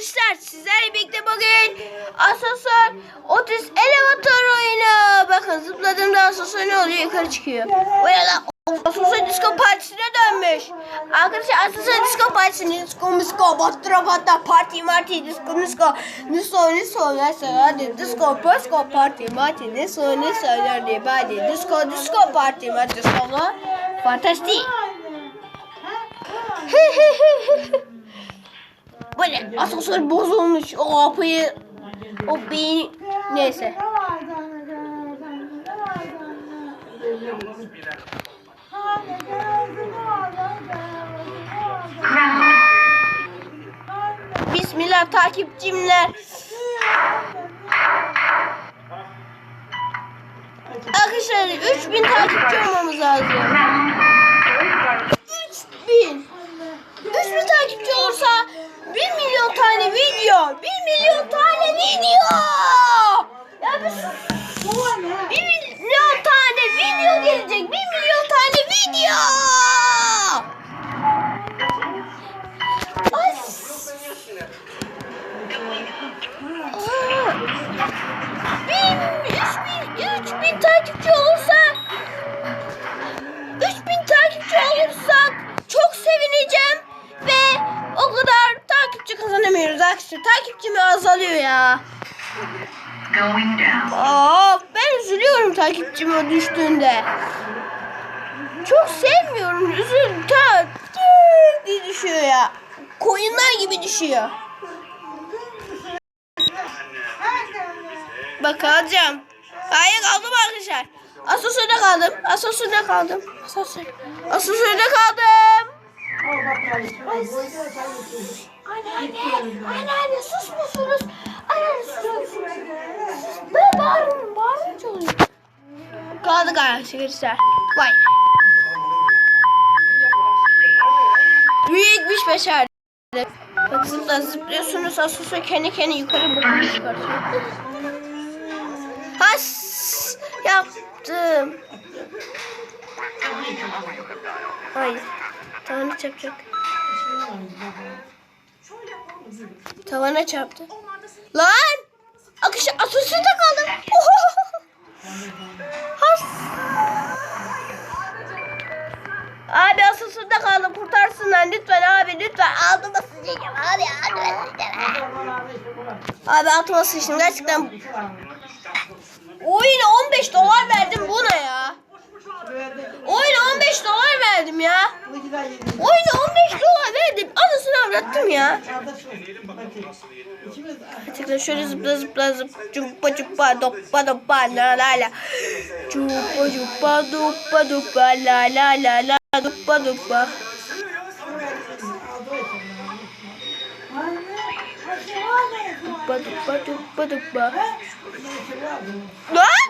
arkadaşlar sizlerle birlikte bugün asansör otis elevator oyunu. Bakın zıpladığımda asansör ne oluyor yukarı çıkıyor. Bu arada asansör disco partisine dönmüş. Arkadaşlar asansör disco partisine disco misko bastıra batta parti marti disco misko niso niso niso hadi disco disco parti marti niso niso hadi hadi disco disco parti marti disco fantastik. Böyle asansör bozulmuş. O apıyı o beyni neyse. Bismillah takipçimler. Arkadaşlar 3000 takipçi olmamız lazım. 3000. 3000 takipçi olursa 1 milyon video. 1 milyon tane video. Ya biz 1 milyon tane video gelecek. 1 milyon tane video. Ay. Bin, üç bin, üç bin takipçi arkadaşlar. Takipçimi azalıyor ya. Aa, ben üzülüyorum takipçim o düştüğünde. Çok sevmiyorum. Üzül ta diye düşüyor ya. Koyunlar gibi düşüyor. Bak alacağım. Hayır kaldım arkadaşlar. Asansörde kaldım. Asansörde kaldım. Asansör. Asansörde kaldım. Anneanne, anneanne sus musunuz? Anneanne sus. Ben bağırıyorum, bağırınca oluyor. Kaldık arkadaşlar. Vay. Büyükmüş başarı. Bak zıplıyorsunuz asansör kendi kendine yukarı bakıyor. Has yaptım. Hayır. Tavana çarpacak. Tavana çarptı. Lan! Akış asansörde kaldım. Has. Abi asansörde kaldım. Kurtarsınlar lütfen abi lütfen. Altıma sıçacağım abi. Abi altıma sıçtım gerçekten. Oyuna 15 Avrattım ya. Gerçekten şöyle zıpla zıpla zıp cuppa cuppa doppa doppa la la la. Cuppa cuppa doppa doppa la la la la doppa doppa. Doppa doppa doppa doppa. Lan!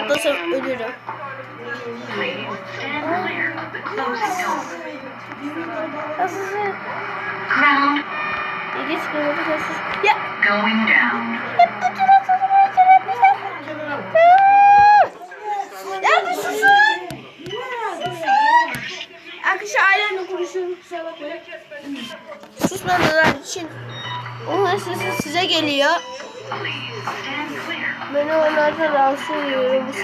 Atlasam ölürüm. Nasılsın? Geç kırmızı görsün. Ya hep bu tarafı buraya Ya bir susun. Arkadaşlar ailemle konuşuyorum kusura bakmayın. Susmadılar için. Onun sesi size geliyor. Please stand clear. Ben ona kadar sürüyorum.